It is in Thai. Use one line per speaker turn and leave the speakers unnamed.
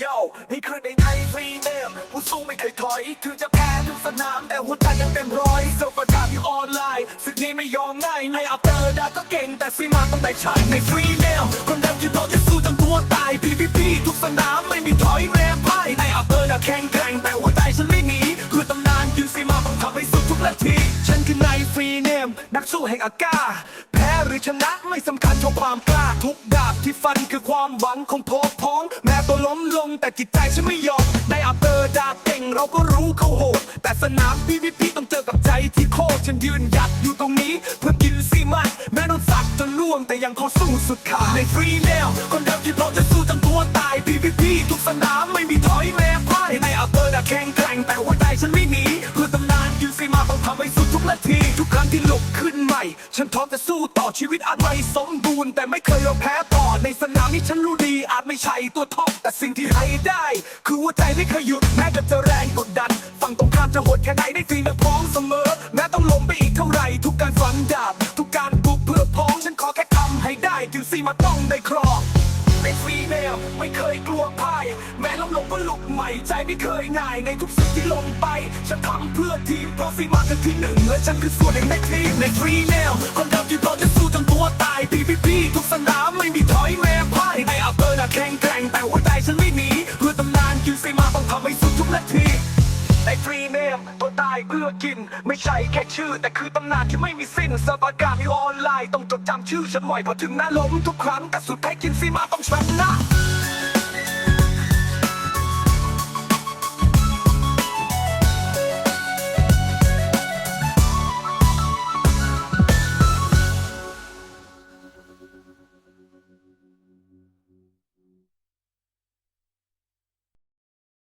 โย่นี่คือในไทยฟรีเนมผู้สู้ไม่เคยถอย ถึงจะแพ้ทุกสนาม แต่หัวใจยังเต็มร้อยเซิร์ฟประกาศที่ออนไลน์ศึกนี้ไม่ยอมง่ายในอัปเตอร์ดาก็เก่งแต่ซีมาต้องได้ชัยในฟรีเนมคน คือในฟรีเนม นักสู้แห่งอากาแพ้หรือชนะไม่สำคัญเท่าความกล้า ทุกดาบที่ฟันคือความหวังของพวกพ้อง แม้ตัวล้มลงแต่จิตใจฉันไม่ยอมได้อัปเตอร์ดาบเก่งเราก็รู้เขาโหดแต่สนาม PVP ต้องเจอกับใจที่โคตรฉันยืนหยัดอยู่ตรงนี้ เพื่อกินซีมันแม้โดนสักจนล่วงแต่ยังขอสู้สุดขาในฟรีแนวคนเดิมที่เราจะสู้จนตัวตาย PVP ทุกสนามไม่มีถอยแม้พ่ายในอัปเตอร์ดาแข็งแกร่งแต่หัวใจฉันไม่ห นาที ทุกครั้งที่ลุกขึ้นใหม่ ฉันพร้อมจะสู้ต่อชีวิตอาจไม่สมบูรณ์แต่ไม่เคยยอมแพ้ต่อในสนามนี้ฉันรู้ดี อาจไม่ใช่ตัวท็อปแต่สิ่งที่ให้ได้ คือหัวใจไม่เคยหยุดแม้จะเจอแรงกดดันฝั่งตรงข้ามจะโหดแค่ไหนได้ฟรีและพร้อมเสมอ แม้ต้องล้มไปอีกเท่าไหร่ทุกการฝันดาบ ทุกการบุกเพื่อพ้องฉันขอแค่ทำให้ได้ถึงซีมาต้องได้ครอง ในฟรีแนวไม่เคยกลัวพ่าย แม้ล้มลงก็ลุกใหม่ ใจไม่เคยง่ายในทุกสิ่งที่ลงไปฉันทำเพื่อทีมเพราะซีมาคือที่หนึ่งและฉันคือส่วนหนึ่งในทีมในฟรีแนวคนเดิมที่พร้อมจะสู้จนตัวตาย PVP ทุกสนามไม่มีถอยแม้พ่ายในอัปเปอร์น่ะแข็งแกร่งแต่หัวใจฉันไม่หนีเพื่อตำนานคือซีมาต้องทำให้สุดทุกนาทีในฟรีเนมตัวตายเพื่อกิน ไม่ใช่แค่ชื่อ แต่คือตำนานที่ไม่มีสิ้นสปากามีออน ชื่อฉันไว้พอถึงหน้าล้มทุกครั้งแต่สุดท้ายกินซีมาต้องชนะ